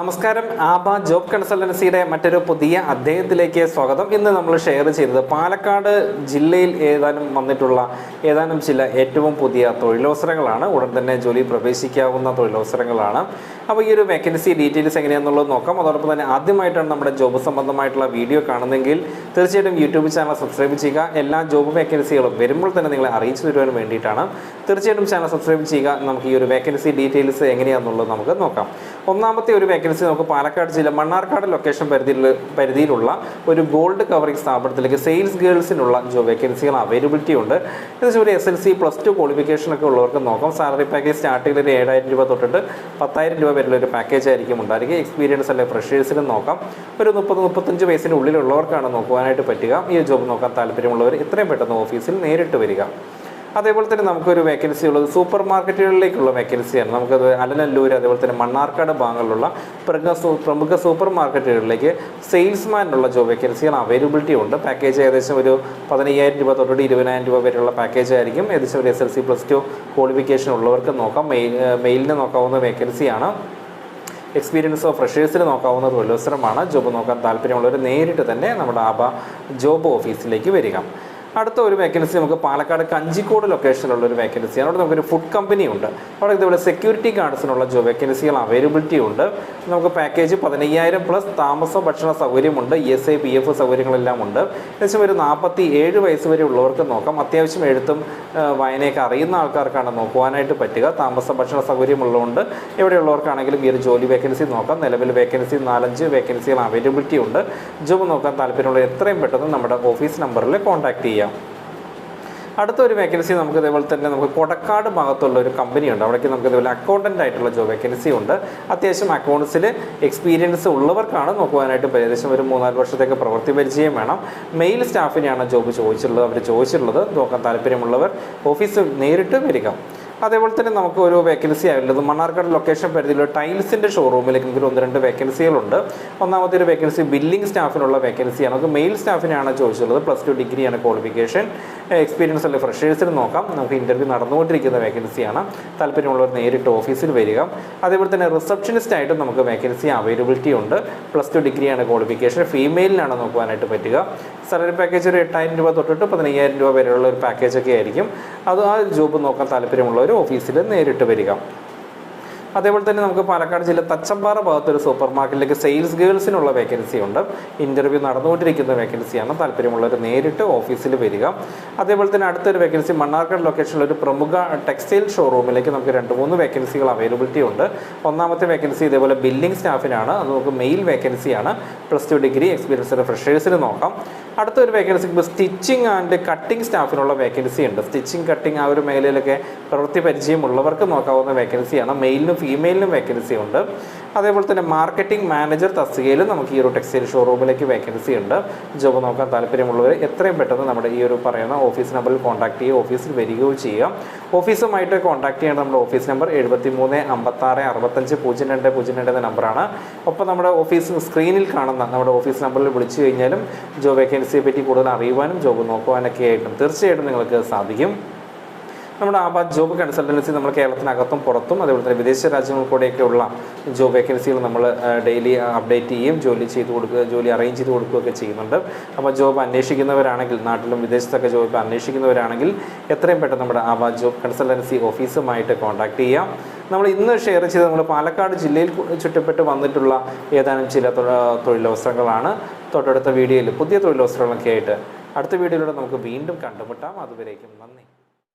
നമസ്കാരം. ആബ ജോബ് കൺസൾട്ടൻസിയുടെ മറ്റൊരു പുതിയ അദ്ദേഹത്തിലേക്ക് സ്വാഗതം. ഇന്ന് നമ്മൾ ഷെയർ ചെയ്തത് പാലക്കാട് ജില്ലയിൽ ഏതാനും വന്നിട്ടുള്ള ഏതാനും ചില ഏറ്റവും പുതിയ തൊഴിലവസരങ്ങളാണ്. ഉടൻ തന്നെ ജോലി പ്രവേശിക്കാവുന്ന തൊഴിലവസരങ്ങളാണ്. അപ്പോൾ ഈ ഒരു വേക്കൻസി ഡീറ്റെയിൽസ് എങ്ങനെയാണെന്നുള്ളത് നോക്കാം. അതോടൊപ്പം തന്നെ ആദ്യമായിട്ടാണ് നമ്മുടെ ജോബ് സംബന്ധമായിട്ടുള്ള വീഡിയോ കാണുന്നെങ്കിൽ തീർച്ചയായിട്ടും യൂട്യൂബ് ചാനൽ സബ്സ്ക്രൈബ് ചെയ്യുക. എല്ലാ ജോബ് വേക്കൻസികളും വരുമ്പോൾ തന്നെ നിങ്ങളെ അറിയിച്ചു തരുവാൻ വേണ്ടിയിട്ടാണ്. തീർച്ചയായിട്ടും ചാനൽ സബ്സ്ക്രൈബ് ചെയ്യുക. നമുക്ക് ഈ ഒരു വേക്കൻസി ഡീറ്റെയിൽസ് എങ്ങനെയാണെന്നുള്ളത് നമുക്ക് നോക്കാം. ഒന്നാമത്തെ ഒരു വേക്കൻസി നമുക്ക് പാലക്കാട് ജില്ല മണ്ണാർക്കാട് ലൊക്കേഷൻ പരിധിയിൽ പരിധിയിലുള്ള ഒരു ഗോൾഡ് കവറിംഗ് സ്ഥാപനത്തിലേക്ക് സെയിൽസ് ഗേൾസിനുള്ള ജോബ് വേക്കൻസികൾ അവൈലബിലിറ്റി ഉണ്ട്. ഏകദേശം ഒരു S L C plus two qualification ഒക്കെ ഉള്ളവർക്ക് നോക്കാം. സാലറി പാക്കേജ് സ്റ്റാർട്ടിങ്ങിൽ ഒരു ഏഴായിരം രൂപ തൊട്ടിട്ട് പത്തായിരം രൂപ വരെയുള്ള ഒരു പാക്കേജ് ആയിരിക്കും ഉണ്ടായിരിക്കുക. എക്സ്പീരിയൻസ് അല്ലെങ്കിൽ ഫ്രഷേഴ്സിനും നോക്കാം. ഒരു മുപ്പത് മുപ്പത്തഞ്ച് വയസ്സിന് ഉള്ളിലുള്ളവർക്കാണ് നോക്കുവാനായിട്ട് പറ്റുക. ഈ ജോബ് നോക്കാൻ താല്പര്യമുള്ളവർ എത്രയും പെട്ടെന്ന് ഓഫീസിൽ നേരിട്ട് വരിക. അതേപോലെ തന്നെ നമുക്കൊരു വേക്കൻസി ഉള്ളത് സൂപ്പർ മാർക്കറ്റുകളിലേക്കുള്ള വേക്കൻസിയാണ് നമുക്കത് അലനല്ലൂർ അതേപോലെ തന്നെ മണ്ണാർക്കാട് ഭാഗങ്ങളിലുള്ള പ്രമുഖ പ്രമുഖ സൂപ്പർ മാർക്കറ്റുകളിലേക്ക് സെയിൽസ്മാനുള്ള ജോബ് വേക്കൻസികൾ അവൈലബിലിറ്റി ഉണ്ട്. പാക്കേജ് ഏകദേശം ഒരു പതിനയ്യായിരം രൂപ തൊട്ടിട്ട് ഇരുപതിനായിരം രൂപ വരെയുള്ള പാക്കേജ് ആയിരിക്കും. ഏകദേശം ഒരു S L C plus two qualification ഉള്ളവർക്ക് നോക്കാം. മെയിൽ മെയിലിന് നോക്കാവുന്ന വേക്കൻസിയാണ് എക്സ്പീരിയൻസ് ഫ്രഷേഴ്സിന് നോക്കാവുന്ന തൊഴിലവസരമാണ് ജോബ് നോക്കാൻ താല്പര്യമുള്ളവർ നേരിട്ട് തന്നെ നമ്മുടെ ആബ ജോബ് ഓഫീസിലേക്ക് വരിക. അടുത്ത ഒരു വേക്കൻസി നമുക്ക് പാലക്കാട് കഞ്ചിക്കോട് ലൊക്കേഷനിലുള്ള ഒരു വേക്കൻസിയാണ് അവിടെ നമുക്കൊരു ഫുഡ് കമ്പനി ഉണ്ട്. അവിടെ ഇതുപോലെ സെക്യൂരിറ്റി ഗാർഡ്സിനുള്ള ജോബ് വേക്കൻസികൾ അവൈലബിലിറ്റി ഉണ്ട്. നമുക്ക് പാക്കേജ് പതിനയ്യായിരം പ്ലസ് താമസ ഭക്ഷണ സൗകര്യമുണ്ട്. E S I P F സൗകര്യങ്ങളെല്ലാം ഉണ്ട്. ഏകദേശം ഒരു നാൽപ്പത്തി ഏഴ് വയസ്സ് വരെ ഉള്ളവർക്ക് നോക്കാം. അത്യാവശ്യം എഴുത്തും വായനയൊക്കെ അറിയുന്ന ആൾക്കാർക്കാണ് നോക്കുവാനായിട്ട് പറ്റുക. താമസ ഭക്ഷണ സൗകര്യമുള്ളതുകൊണ്ട് എവിടെയുള്ളവർക്കാണെങ്കിലും ഈ ഒരു ജോലി വേക്കൻസി നോക്കാം. നിലവിൽ വേക്കൻസി നാലഞ്ച് വേക്കൻസികൾ അവൈലബിലിറ്റി ഉണ്ട്. ജോബ് നോക്കാൻ താല്പര്യമുള്ള എത്രയും പെട്ടെന്ന് നമ്മുടെ ഓഫീസ് നമ്പറിൽ കോൺടാക്ട് ചെയ്യാം. അടുത്ത ഒരു വേക്കൻസി നമുക്ക് ഇതേപോലെ തന്നെ നമുക്ക് കൊടക്കാട് ഭാഗത്തുള്ള ഒരു കമ്പനി ഉണ്ട്. അവിടേക്ക് നമുക്ക് ഇതേപോലെ അക്കൗണ്ടന്റ് ആയിട്ടുള്ള ജോബ് വേക്കൻസി ഉണ്ട്. അത്യാവശ്യം അക്കൗണ്ട്സിൽ എക്സ്പീരിയൻസ് ഉള്ളവർക്കാണ് നോക്കുവാനായിട്ട് ഏകദേശം ഒരു മൂന്നാൽ വർഷത്തേക്ക് പ്രവൃത്തി പരിചയം വേണം. മെയിൽ സ്റ്റാഫിനെയാണ് ജോബ് ചോദിച്ചിട്ടുള്ളത് അവർ ചോദിച്ചിട്ടുള്ളത്. നോക്കാൻ താല്പര്യമുള്ളവർ ഓഫീസിൽ നേരിട്ട് വരിക. അതേപോലെ തന്നെ നമുക്ക് ഒരു വേക്കൻസി ആയുള്ളത് മണ്ണാർക്കാട് ലൊക്കേഷൻ പരിധിയിൽ ടൈൽസിന്റെ ഷോറൂമിലേക്ക് നമുക്ക് ഒന്ന് രണ്ട് വേക്കൻസികളുണ്ട് ഒന്നാമത്തെ ഒരു വേക്കൻസി ബില്ലിംഗ് സ്റ്റാഫിനുള്ള വേക്കൻസിയാണ് നമുക്ക് മെയിൽ സ്റ്റാഫിനാണ് ചോദിച്ചുള്ളത് പ്ലസ് ടു ഡിഗ്രിയാണ് ക്വാളിഫിക്കേഷൻ എക്സ്പീരിയൻസ് അല്ലെങ്കിൽ ഫ്രഷേഴ്സിന് നോക്കാം. നമുക്ക് ഇന്റർവ്യൂ നടന്നുകൊണ്ടിരിക്കുന്ന വേക്കൻസിയാണ് താല്പര്യമുള്ളവർ നേരിട്ട് ഓഫീസിൽ വരിക. അതേപോലെ തന്നെ റിസപ്ഷനിസ്റ്റ് ആയിട്ട് നമുക്ക് വേക്കൻസി അവൈലബിലിറ്റി ഉണ്ട്. പ്ലസ് ടു ഡിഗ്രിയാണ് ക്വാളിഫിക്കേഷൻ ഫീമെയിലിനാണ് നോക്കുവാനായിട്ട് പറ്റുക. സാലറി പാക്കേജ് ഒരു എട്ടായിരം രൂപ തൊട്ടിട്ട് പതിനയ്യായിരം രൂപ വരെയുള്ള ഒരു പാക്കേജ് ഒക്കെ ആയിരിക്കും. അത് ആ ജോബ് നോക്കാൻ താല്പര്യമുള്ളവർ ഓഫീസിൽ നേരിട്ട് വരിക. അതേപോലെ തന്നെ നമുക്ക് പാലക്കാട് ജില്ല തച്ചമ്പാറ ഭാഗത്തൊരു സൂപ്പർ മാർക്കറ്റിലേക്ക് സെയിൽസ് ഗേൾസിനുള്ള വേക്കൻസി ഉണ്ട്. ഇന്റർവ്യൂ നടന്നുകൊണ്ടിരിക്കുന്ന വേക്കൻസിയാണ് താല്പര്യമുള്ളവർ നേരിട്ട് ഓഫീസിൽ വരിക. അതേപോലെ തന്നെ അടുത്തൊരു വേക്കൻസി മണ്ണാർക്കാട് ലൊക്കേഷനിൽ ഒരു പ്രമുഖ ടെക്സ്റ്റൈൽ ഷോറൂമിലേക്ക് നമുക്ക് രണ്ട് മൂന്ന് വേക്കൻസികൾ അവൈലബിലിറ്റി ഉണ്ട്. ഒന്നാമത്തെ വേക്കൻസി ഇതേപോലെ ബില്ലിംഗ് സ്റ്റാഫിനാണ് അത് നമുക്ക് മെയിൽ വേക്കൻസിയാണ് പ്ലസ് ടു ഡിഗ്രി എക്സ്പീരിയൻസ് ഫ്രഷേഴ്സിന് നോക്കാം. അടുത്തൊരു വേക്കൻസി സ്റ്റിച്ചിങ് ആൻഡ് കട്ടിംഗ് സ്റ്റാഫിനുള്ള വേക്കൻസി ഉണ്ട്. സ്റ്റിച്ചിങ് കട്ടിംഗ് ആ ഒരു മേഖലയിലൊക്കെ പ്രവൃത്തി പരിചയമുള്ളവർക്ക് നോക്കാവുന്ന വേക്കൻസിയാണ് മെയിലിനും ഫീമെയിലിനും വേക്കൻസി ഉണ്ട്. അതേപോലെ തന്നെ മാർക്കറ്റിംഗ് മാനേജർ തസ്തികയിലും നമുക്ക് ഈ ഒരു ടെക്സ്റ്റൈൽ ഷോറൂമിലേക്ക് വേക്കൻസി ഉണ്ട്. ജോബ് നോക്കാൻ താല്പര്യമുള്ളവർ എത്രയും പെട്ടെന്ന് നമ്മുടെ ഈ ഒരു പറയുന്ന ഓഫീസ് നമ്പറിൽ കോൺടാക്ട് ചെയ്യുക ഓഫീസിൽ വരികയോ ചെയ്യാം. ഓഫീസുമായിട്ട് കോൺടാക്ട് ചെയ്യേണ്ട നമ്മുടെ ഓഫീസ് നമ്പർ എഴുപത്തി മൂന്ന് അമ്പത്താറ് അറുപത്തഞ്ച് പൂജ്യം രണ്ട് പൂജ്യം രണ്ട് എന്ന നമ്പറാണ് ഒപ്പം നമ്മുടെ ഓഫീസ് സ്ക്രീനിൽ കാണുന്ന നമ്മുടെ ഓഫീസ് നമ്പറിൽ വിളിച്ചു കഴിഞ്ഞാലും ജോബ് വേക്കൻസിയെ പറ്റി കൂടുതൽ അറിയുവാനും ജോബ് നോക്കുവാനൊക്കെ ആയിട്ടും തീർച്ചയായിട്ടും നിങ്ങൾക്ക് സാധിക്കും. നമ്മുടെ ആബാദ് ജോബ് കൺസൾട്ടൻസി നമ്മൾ കേരളത്തിനകത്തും പുറത്തും അതേപോലെ തന്നെ വിദേശ രാജ്യങ്ങൾ കൂടെയൊക്കെയുള്ള ജോബ് വേക്കൻസികൾ നമ്മൾ ഡെയിലി അപ്ഡേറ്റ് ചെയ്യും ജോലി ചെയ്ത് കൊടുക്കുക ജോലി അറേഞ്ച് ചെയ്ത് കൊടുക്കുകയൊക്കെ ചെയ്യുന്നുണ്ട്. അപ്പോൾ ജോബ് അന്വേഷിക്കുന്നവരാണെങ്കിൽ നാട്ടിലും വിദേശത്തൊക്കെ ജോബ് അന്വേഷിക്കുന്നവരാണെങ്കിൽ എത്രയും പെട്ടെന്ന് നമ്മുടെ ആബാദ് ജോബ് കൺസൾട്ടൻസി ഓഫീസുമായിട്ട് കോൺടാക്ട് ചെയ്യാം. നമ്മൾ ഇന്ന് ഷെയർ ചെയ്ത് നമ്മൾ പാലക്കാട് ജില്ലയിൽ ചുറ്റപ്പെട്ട് വന്നിട്ടുള്ള ഏതാനും ചില തൊഴിലവസരങ്ങളാണ്. തൊട്ടടുത്ത വീഡിയോയിൽ പുതിയ തൊഴിലവസരങ്ങളൊക്കെ ആയിട്ട് അടുത്ത വീഡിയോയിലൂടെ നമുക്ക് വീണ്ടും കണ്ടുമുട്ടാം. അതുവരേക്കും നന്ദി.